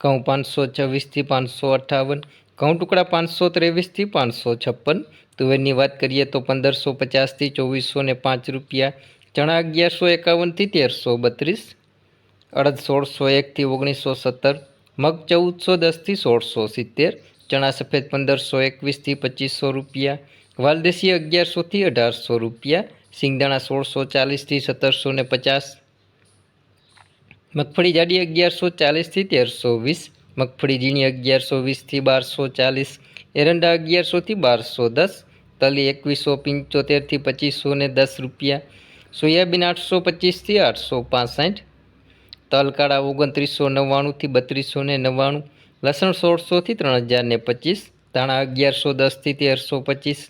ઘઉં પાંચસો છવ્વીસથી પાંચસો અઠ્ઠાવન ઘઉં ટુકડા પાંચસો ત્રેવીસથી પાંચસો છપ્પન. તુવેરની વાત કરીએ તો પંદરસો પચાસથી ચોવીસો ને પાંચ રૂપિયા. ચણા અગિયારસો એકાવનથી તેરસો બત્રીસ. અડદ સોળસો એકથી ઓગણીસો સત્તર. મગ ચૌદસો દસથી સોળસો સિત્તેર. ચણા સફેદ પંદરસો એકવીસથી પચીસો રૂપિયા. વાલદેશી અગિયારસોથી અઢારસો રૂપિયા. સિંગદાણા સોળસો ચાલીસથી સત્તરસો ને પચાસ. મગફળી જાડી અગિયારસો ચાલીસથી તેરસો વીસ, મગફળી ઝીણી અગિયારસો વીસથી બારસો ચાલીસ, એરંડા અગિયારસોથી બારસો દસ, તલી એકવીસો પંચોતેરથી પચીસો ને દસ રૂપિયા, સોયાબીન આઠસો પચીસથી આઠસો પાસઠ તલ કાળા ઓગણત્રીસો નવ્વાણુંથી બત્રીસો ને નવ્વાણું, લસણ સોળસોથી ત્રણ હજાર ને પચીસ, ધાણા અગિયારસો દસથી તેરસો પચીસ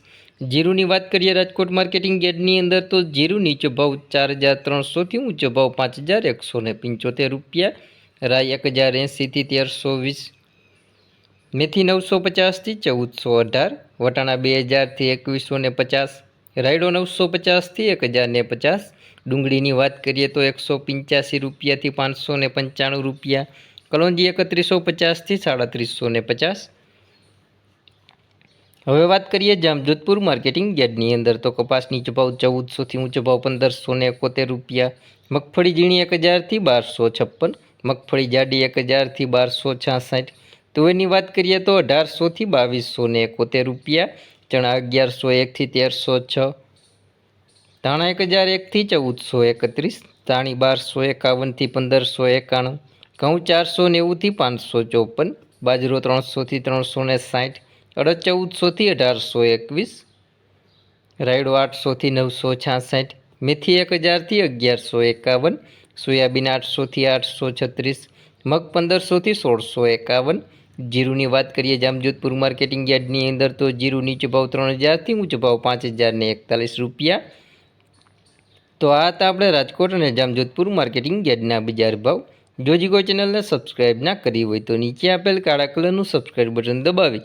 જીરુની વાત કરીએ રાજકોટ માર્કેટિંગ ગેટની અંદર, તો જીરું નીચો ભાવ ચાર હજાર ત્રણસોથી ઊંચો ભાવ પાંચ હજાર એકસો ને પંચોતેર રૂપિયા રાય એક હજાર એંસીથી તેરસો વીસ, મેથી નવસો પચાસથી ચૌદસો અઢાર, વટાણા બે હજારથી એકવીસો ને પચાસ, રાયડો નવસો પચાસથી એક હજાર ને પચાસ, ડુંગળીની વાત કરીએ તો એકસો પંચ્યાસી રૂપિયાથી પાંચસો ને પંચાણું રૂપિયા, કલોંજી એકત્રીસો પચાસથી સાડત્રીસો ને પચાસ હવે વાત કરીએ જામજોધપુર માર્કેટિંગ યાર્ડની અંદર તો કપાસની નીચો ચૌદસોથી ઊંચો ભાવ પંદરસો ને એકોતેર રૂપિયા, મગફળી ઝીણી એક હજારથી બારસો છપ્પન, મગફળી જાડી એક હજારથી બારસો છાસઠ. તુવેરની વાત કરીએ તો અઢારસોથી બાવીસો ને એકોતેર રૂપિયા, ચણા અગિયારસો એકથી તેરસો છ, ધાણા એક હજાર એકથી ચૌદસો એકત્રીસ, ધાણી બારસો એકાવનથી પંદરસો એકાણું, ઘઉં ચારસો નેવુંથી પાંચસો ચોપન, બાજરો ત્રણસોથી ત્રણસો ને સાઠ અડદ ચૌદસોથી અઢારસો એકવીસ, રાયડો આઠસોથી નવસો છાસઠ, મેથી એક હજારથી અગિયારસો એકાવન, સોયાબીન આઠસોથી આઠસો છત્રીસ, મગ પંદરસોથી સોળસો એકાવન. જીરુની વાત કરીએ જામજોધપુર માર્કેટિંગ યાર્ડની અંદર તો જીરું નીચો ભાવ ત્રણ હજારથી ઊંચો ભાવ પાંચ હજારને એકતાલીસ રૂપિયા. તો આ હતા આપણે રાજકોટ અને જામજોધપુર માર્કેટિંગ યાર્ડના બજાર ભાવ. જો કોઈ ચેનલને સબસ્ક્રાઈબ ના કરી હોય તો નીચે આપેલ કાળા કલરનું સબસ્ક્રાઈબ બટન દબાવી